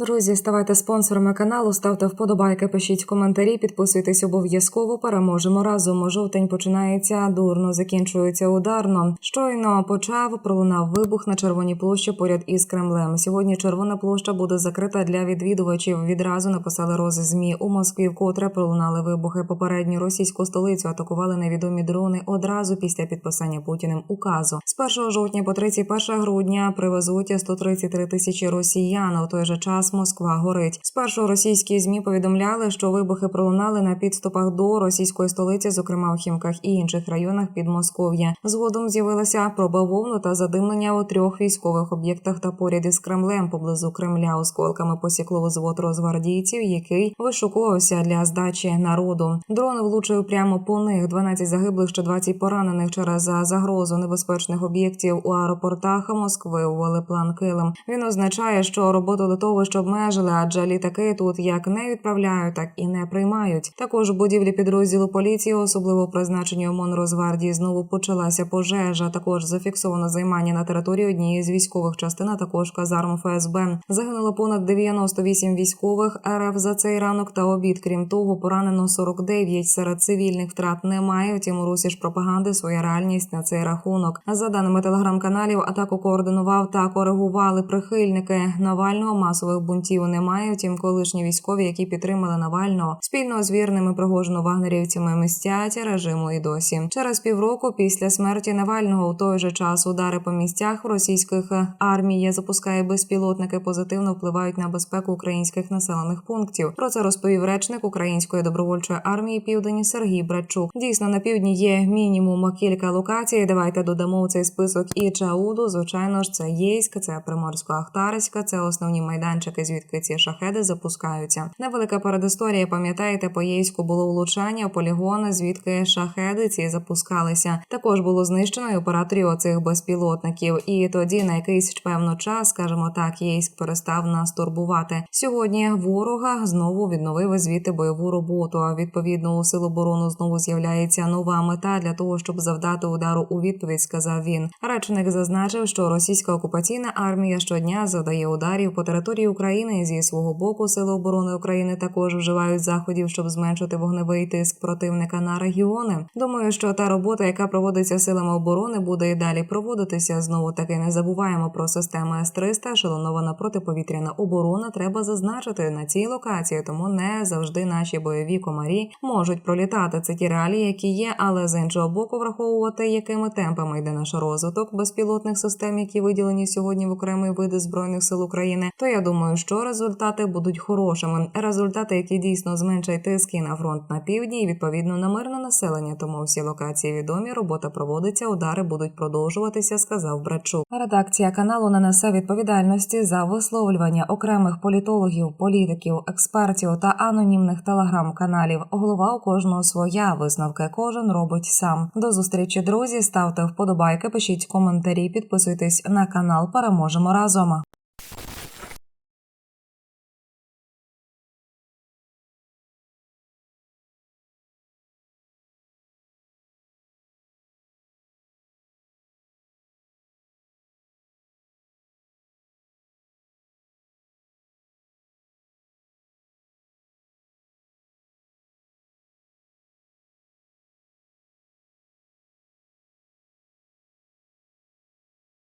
Друзі, ставайте спонсорами каналу, ставте вподобайки, пишіть коментарі, підписуйтесь обов'язково. Переможемо разом. Жовтень починається дурно, закінчується ударно. Щойно почав пролунав вибух на червоній площі поряд із Кремлем. Сьогодні червона площа буде закрита для відвідувачів. Відразу написали рози змі у Москві. Вкотре пролунали вибухи. Попередню російську столицю атакували невідомі дрони одразу після підписання путіним указу. З 1 жовтня по 31 грудня привезуть 133 тисячі росіян. У той же час Москва горить. Спершу російські змі повідомляли, що вибухи пролунали на підступах до російської столиці, зокрема в Хімках і інших районах Підмосков'я. Згодом з'явилася проба вовну та задимлення у трьох військових об'єктах та поряд із Кремлем поблизу Кремля. Осколками посікло взвод розгвардійців, який вишукувався для здачі народу. Дрон влучив прямо по них. 12 загиблих, ще 20 поранених через загрозу небезпечних об'єктів у аеропортах Москви. Увели план Килим. Він означає, що роботу литовищ обмежили, адже літаки тут як не відправляють, так і не приймають. Також у будівлі підрозділу поліції, особливо призначені ОМОН Росгвардії, знову почалася пожежа. Також зафіксовано займання на території однієї з військових частин, а також казарм ФСБ. Загинуло понад 98 військових РФ за цей ранок та обід. Крім того, поранено 49. Серед цивільних втрат немає. Втім, у Русі ж пропаганди своя реальність на цей рахунок. За даними телеграм-каналів, атаку координував та коригували прихильники Навального. Масових бунтів немає. Втім, колишні військові, які підтримали Навального, спільно з вірними Пригожину вагнерівцями мстять режиму і досі. Через півроку після смерті Навального у той же час удари по місцях російських армій запускає безпілотники, позитивно впливають на безпеку українських населених пунктів. Про це розповів речник Української добровольчої армії Південь Сергій Братчук. Дійсно, на півдні є мінімум кілька локацій. Давайте додамо у цей список і Чауду. Звичайно ж, це Єйськ, це Приморсько-Ахтарська, це основні майданчики, звідки ці шахеди запускаються. Невелика передісторія. Пам'ятаєте, по Єйську було влучання у полігони, звідки шахеди ці запускалися. Також було знищено і операторів оцих безпілотників. І тоді на якийсь певно час, скажімо так, Єйськ перестав нас турбувати. Сьогодні ворога знову відновив звідти бойову роботу. Відповідно у сил оборони знову з'являється нова мета для того, щоб завдати удару у відповідь. Сказав він. Речник зазначив, що російська окупаційна армія щодня завдає ударів по території України. Зі свого боку сили оборони України також вживають заходів, щоб зменшити вогневий тиск противника на регіони. Думаю, що та робота, яка проводиться силами оборони, буде і далі проводитися. Знову таки не забуваємо про систему С-300, шалонована протиповітряна оборона. Треба зазначити на цій локації, тому не завжди наші бойові комарі можуть пролітати. Це ті реалії, які є, але з іншого боку, враховувати, якими темпами йде наш розвиток безпілотних систем, які виділені сьогодні в окремі види збройних сил України. То я думаю, що результати будуть хорошими. Результати, які дійсно зменшать тиски на фронт на півдні і відповідно на мирне населення. Тому всі локації відомі. Робота проводиться, удари будуть продовжуватися. Сказав Брачук. Редакція каналу не несе відповідальності за висловлювання окремих політологів, політиків, експертів та анонімних телеграм-каналів. Голова у кожного своя висновки. Кожен робить сам. До зустрічі, друзі. Ставте вподобайки, пишіть коментарі, підписуйтесь на канал. Переможемо разом.